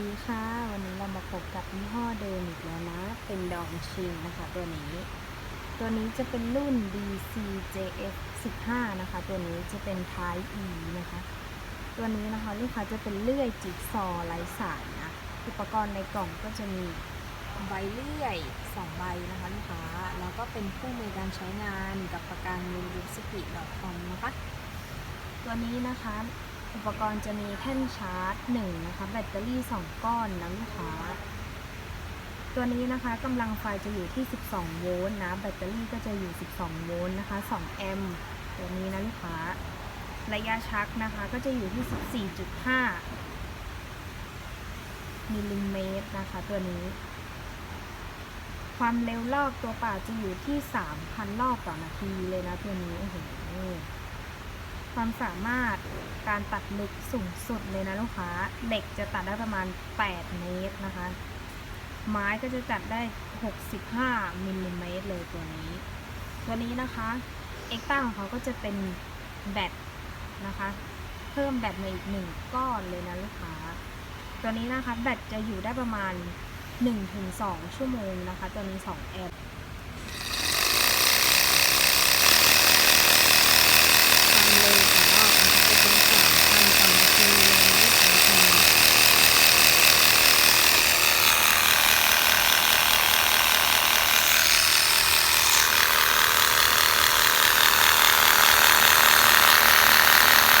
ดีค่ะ วันนี้เรามาพบกับยี่ห้อเดิมอีกแล้วนะ เป็นดองชิงนะคะตัวนี้ ตัวนี้จะเป็นรุ่น DCJF 15นะคะ ตัวนี้จะเป็น Type E นะคะ ตัวนี้นะคะลูกค้าจะเป็นเลื่อยจิ๊กซอไร้สายนะ อุปกรณ์ในกล่องก็จะมีใบเลื่อย2ใบนะคะลูกค้า แล้วก็เป็นคู่มือการใช้งานกับประกันรีวิวสปีดคอมนะคะ ตัวนี้นะคะ อุปกรณ์จะมีแท่นชาร์จ1นะคะแบตเตอรี่ 2 ก้อนนะลูกค้า ตัวนี้นะคะกำลังไฟจะอยู่ที่ 12 โวลต์นะ แบตเตอรี่ก็จะอยู่ 12 โวลต์นะคะ 2 แอมป์ตัวนี้นะลูกค้า ระยะชักนะคะก็จะอยู่ที่ 14.5 มิลลิเมตรนะคะตัวนี้ ความเร็วรอบตัวป่าจะอยู่ที่ 3,000 รอบต่อนาทีเลยนะตัวนี้โอ้โห ความสามารถการตัดหล็กสูงสุดเลยนะลูกค้าเหล็กจะตัดได้ประมาณ 8 เมตรนะคะ ไม้ก็จะตัดได้ 65มิลลิเมตรเลยตัวนี้ ตัวนี้นะคะเอ็กต้าของเขาก็จะเป็นแบตนะคะ เพิ่มแบตมาอีกหนึ่งก้อนเลยนะลูกค้า ตัวนี้นะคะแบตจะอยู่ได้ประมาณ 1-2 ชั่วโมงนะคะ ตัวนี้2แอมป์